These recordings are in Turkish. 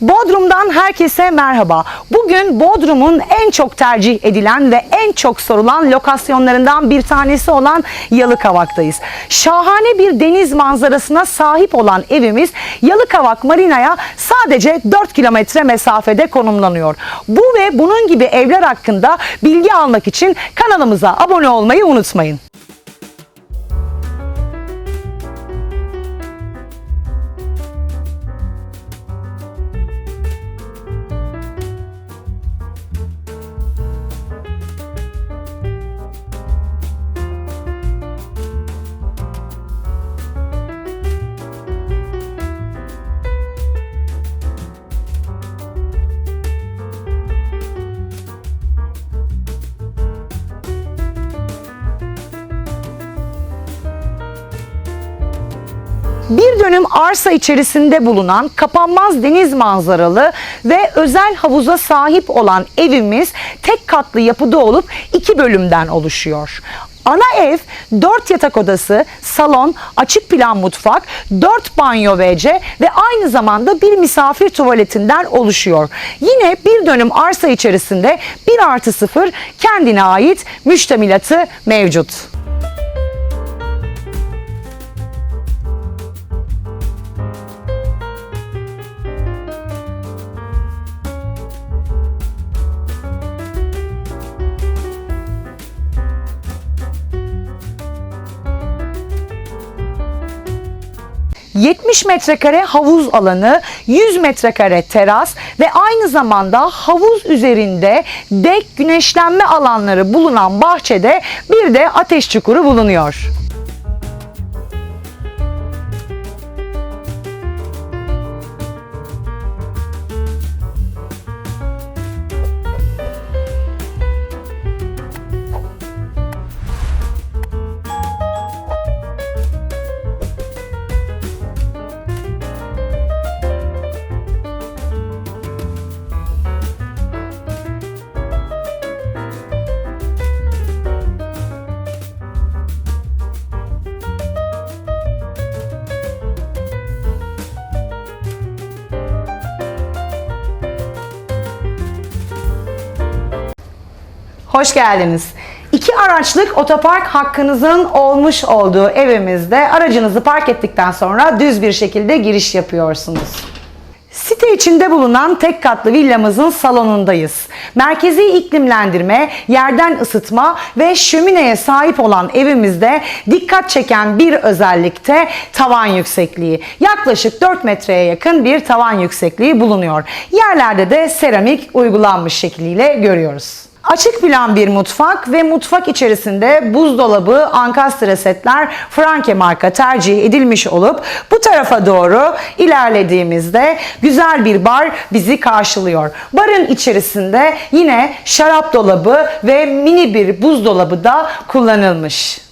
Bodrum'dan herkese merhaba. Bugün Bodrum'un en çok tercih edilen ve en çok sorulan lokasyonlarından bir tanesi olan Yalıkavak'tayız. Şahane bir deniz manzarasına sahip olan evimiz Yalıkavak Marina'ya sadece 4 kilometre mesafede konumlanıyor. Bu ve bunun gibi evler hakkında bilgi almak için kanalımıza abone olmayı unutmayın. Bir dönüm arsa içerisinde bulunan kapanmaz deniz manzaralı ve özel havuza sahip olan evimiz tek katlı yapıda olup iki bölümden oluşuyor. Ana ev 4 yatak odası, salon, açık plan mutfak, 4 banyo WC ve aynı zamanda bir misafir tuvaletinden oluşuyor. Yine bir dönüm arsa içerisinde 1 artı 0 kendine ait müştemilatı mevcut. ...70 metrekare havuz alanı, 100 metrekare teras ve aynı zamanda havuz üzerinde dek güneşlenme alanları bulunan bahçede bir de ateş çukuru bulunuyor. Hoş geldiniz. İki araçlık otopark hakkınızın olmuş olduğu evimizde aracınızı park ettikten sonra düz bir şekilde giriş yapıyorsunuz. Site içinde bulunan tek katlı villamızın salonundayız. Merkezi iklimlendirme, yerden ısıtma ve şömineye sahip olan evimizde dikkat çeken bir özellikte tavan yüksekliği. Yaklaşık 4 metreye yakın bir tavan yüksekliği bulunuyor. Yerlerde de seramik uygulanmış şekliyle görüyoruz. Açık plan bir mutfak ve mutfak içerisinde buzdolabı, ankastre setler Franke marka tercih edilmiş olup bu tarafa doğru ilerlediğimizde güzel bir bar bizi karşılıyor. Barın içerisinde yine şarap dolabı ve mini bir buzdolabı da kullanılmış.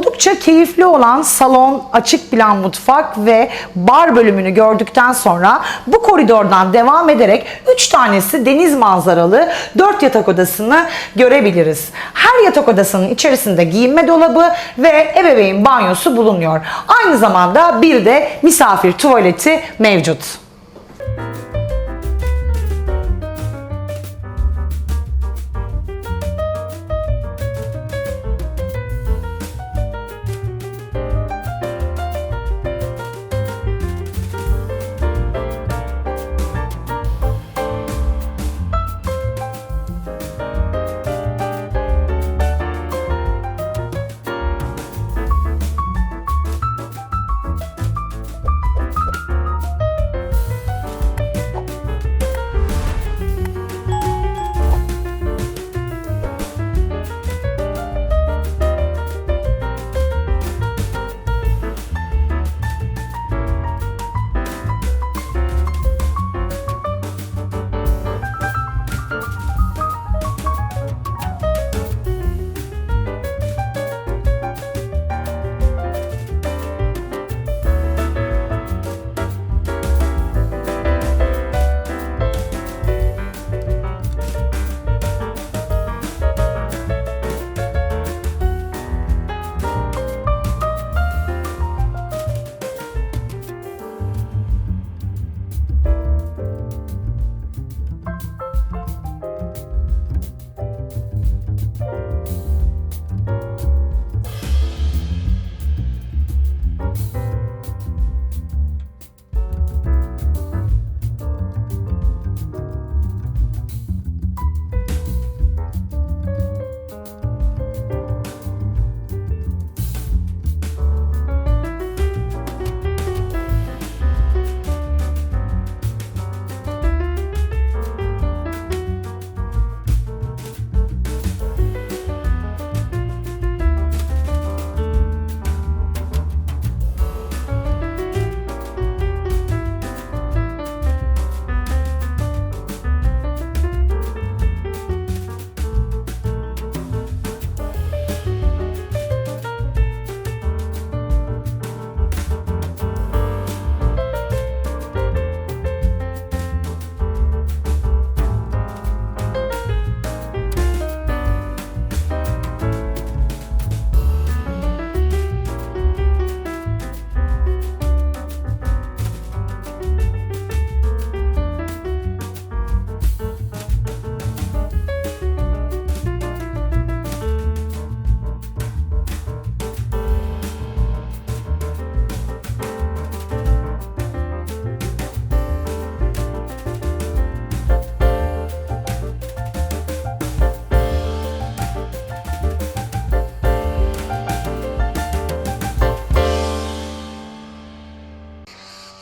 Oldukça keyifli olan salon, açık plan mutfak ve bar bölümünü gördükten sonra bu koridordan devam ederek 3 tanesi deniz manzaralı 4 yatak odasını görebiliriz. Her yatak odasının içerisinde giyinme dolabı ve ebeveyn banyosu bulunuyor. Aynı zamanda bir de misafir tuvaleti mevcut.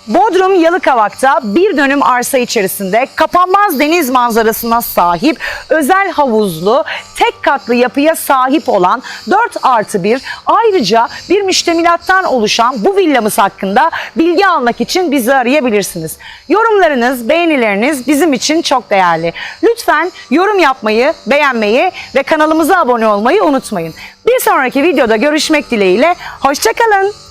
Bodrum Yalıkavak'ta bir dönüm arsa içerisinde kapanmaz deniz manzarasına sahip özel havuzlu tek katlı yapıya sahip olan 4 artı 1 ayrıca bir müştemilattan oluşan bu villamız hakkında bilgi almak için bizi arayabilirsiniz. Yorumlarınız, beğenileriniz bizim için çok değerli. Lütfen yorum yapmayı, beğenmeyi ve kanalımıza abone olmayı unutmayın. Bir sonraki videoda görüşmek dileğiyle. Hoşçakalın.